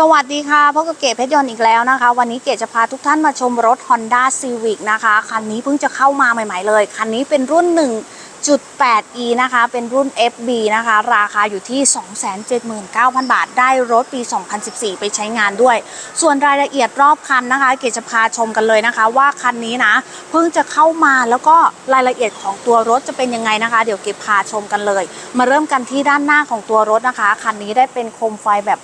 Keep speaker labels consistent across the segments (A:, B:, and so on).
A: สวัสดีค่ะพบกับเกศเพชรยนต์อีกแล้วนะคะ วันนี้เกศจะพาทุกท่านมาชมรถ Honda Civic นะคะ คันนี้เพิ่งจะเข้ามาใหม่ ๆ เลย คันนี้เป็นรุ่น 1.8e นะคะ เป็นรุ่น FB นะคะ ราคาอยู่ที่ 279,000 บาท ได้รถปี 2014 ไปใช้งานด้วย ส่วนรายละเอียดรอบคันนะคะ เกศจะพาชมกันเลยนะคะ ว่าคันนี้นะเพิ่งจะเข้ามาแล้วก็รายละเอียดของตัวรถจะเป็นยังไงนะคะ เดี๋ยวเกศพาชมกันเลย มาเริ่มกันที่ด้านหน้าของตัวรถนะคะ คันนี้ได้เป็นโคมไฟแบบ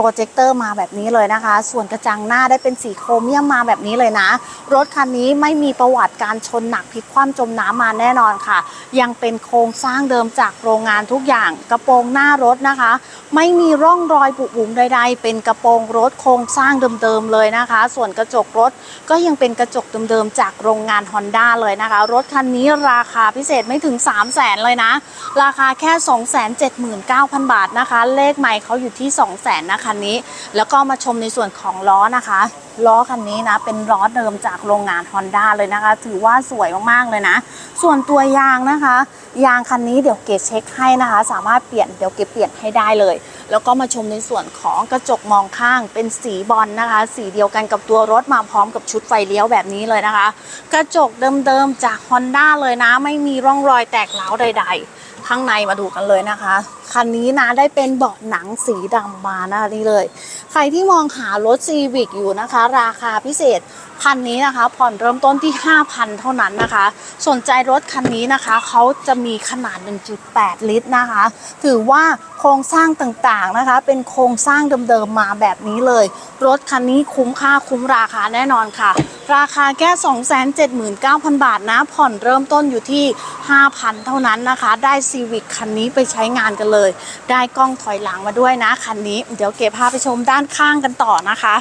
A: รเจคเตอร์มาแบบนี้เลยนะคะ ส่วนกระจังหน้าได้เป็นสีโครเมียมมาแบบนี้เลยนะ รถคันนี้ไม่มีประวัติการชนหนักพลิกคว่ำจมน้ำมาแน่นอนค่ะ ยังเป็นโครงสร้างเดิมจากโรงงานทุกอย่าง กระโปรงหน้ารถนะคะ ไม่มีร่องรอยปุบุ๋มใด ๆ เป็นกระโปรงรถโครงสร้างเดิมๆเลยนะคะ ส่วนกระจกรถก็ยังเป็นกระจกเดิมๆจากโรงงาน Honda เลยนะคะ รถคันนี้ราคาพิเศษไม่ถึง 3 0 0แสนเลยนะ ราคาแค่ 279,000 บาทนะคะ เลขใหม่เขาอยู่ที่ 2 0 0แสนนะคันนี้ แล้วก็มาชมในส่วนของล้อนะคะ ล้อคันนี้นะ เป็นล้อเดิมจากโรงงาน Honda เลยนะคะ ถือว่าสวยมากๆเลยนะ ส่วนตัวยางนะคะ ยางคันนี้เดี๋ยวเกดเช็คให้นะคะ สามารถเปลี่ยนเดี๋ยวเกดเปลี่ยนให้ได้เลย แล้วก็มาชมในส่วนของกระจกมองข้างเป็นสีบอลนะคะ สีเดียวกันกับตัวรถมาพร้อมกับชุดไฟเลี้ยวแบบนี้เลยนะคะ กระจกเดิมๆจาก Honda เลยนะ ไม่มีร่องรอยแตกร้าใด ๆ ข้างในมาดูกันเลยนะคะ คันนี้นะได้เป็นเบาะหนังสีดำมานะคะนี่เลย ใครที่มองหารถ c ีวิกอยู่นะคะ ราคาพิเศษคันนี้นะคะ ผ่อนเริ่มต้นที่ 5,000 เท่านั้นนะคะ สนใจรถคันนี้นะคะ เขาจะมีขนาด 1.8 ลิตรนะคะ ถือว่าโครงสร้างต่างๆนะคะ เป็นโครงสร้างเดิมๆมาแบบนี้เลย รถคันนี้คุ้มค่าคุ้มราคาแน่นอนค่ะ ราคาแค่ 279,000 บาทนะ ผ่อนเริ่มต้นอยู่ที่ 5,000 เท่านั้นนะคะ ได้ Civic คันนี้ไปใช้งานกันเลย ได้กล้องถอยหลังมาด้วยนะคันนี้ เดี๋ยวเก็บพาไปชมด้านข้างกันต่อนะคะ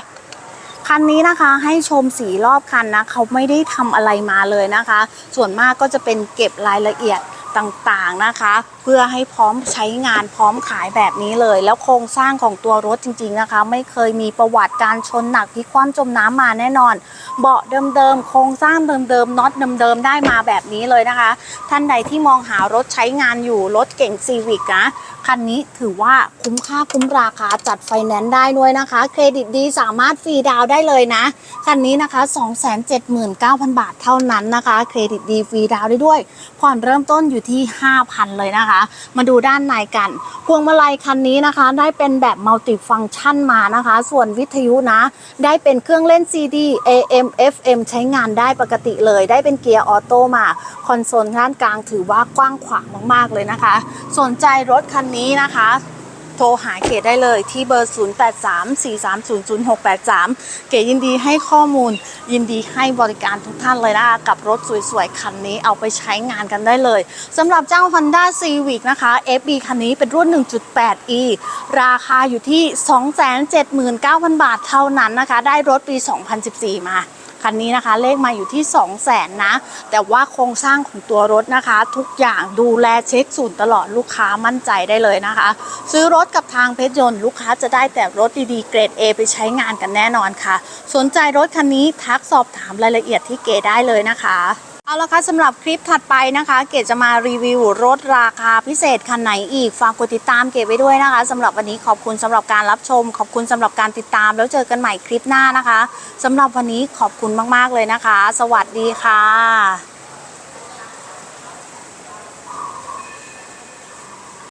A: คันนี้นะคะให้ชมสีรอบคันนะเขาไม่ได้ทำอะไรมาเลยนะคะ ส่วนมากก็จะเป็นเก็บรายละเอียด ต่างๆนะคะ เพื่อให้พร้อมใช้งานพร้อมขายแบบนี้เลย แล้วโครงสร้างของตัวรถจริงๆนะคะ ไม่เคยมีประวัติการชนหนักพลิกคว่ำจมน้ำมาแน่นอน เบาะเดิมๆโครงสร้างเดิมๆน็อตเดิมๆได้มาแบบนี้เลยนะคะ ท่านใดที่มองหารถใช้งานอยู่รถเก่งซีวิกนะคันนี้ถือว่าคุ้มค่าคุ้มราคาจัดไฟแนนซ์ได้ด้วยนะคะ เครดิตดีสามารถฟรีดาวได้เลยนะ คันนี้นะคะ 279,000 บาทเท่านั้นนะคะ เครดิตดีฟรีดาวได้ด้วยผ่อนเริ่มต้นอยู่ที่ 5,000 เลยนะคะ มาดูด้านในกันพวงมาลัยคันนี้นะคะ ได้เป็นแบบมัลติฟังก์ชันมานะคะ ส่วนวิทยุนะ ได้เป็นเครื่องเล่น CD AM FM ใช้งานได้ปกติเลย ได้เป็นเกียร์ออโต้มา คอนโซลด้านกลางถือว่ากว้างขวางมาก ๆ เลยนะคะ สนใจรถคันนี้นะคะ โทรหาเกดได้เลยที่เบอร์ 0834300683 เกดยินดีให้ข้อมูล ยินดีให้บริการทุกท่านเลยนะคะกับรถสวยๆ คันนี้เอาไปใช้งานกันได้เลยสำหรับเจ้า Honda Civic นะคะ FB คันนี้เป็นรุ่น 1.8e ราคาอยู่ที่ 279,000 บาทเท่านั้นนะคะ ได้รถปี 2014 มา คันนี้นะคะ เลขมาอยู่ที่ 2 0 0แสนนะ แต่ว่าโครงสร้างของตัวรถนะคะ ทุกอย่างดูแลเช็คศูนย์ตลอดลูกค้ามั่นใจได้เลยนะคะ ซื้อรถกับทางเพชรยนต์ลูกค้าจะได้แต่รถดีๆเกรด A ไปใช้งานกันแน่นอนค่ะ สนใจรถคันนี้ทักสอบถามรายละเอียดที่เกได้เลยนะคะ เอาละค่ะสำหรับคลิปถัดไปนะคะ เกดจะมารีวิวรถราคาพิเศษคันไหนอีก ฝากกดติดตามเกดไว้ด้วยนะคะสำหรับวันนี้ขอบคุณสำหรับการรับชม ขอบคุณสำหรับการติดตาม แล้วเจอกันใหม่คลิปหน้านะคะสำหรับวันนี้ขอบคุณมากๆเลยนะคะ สวัสดีค่ะ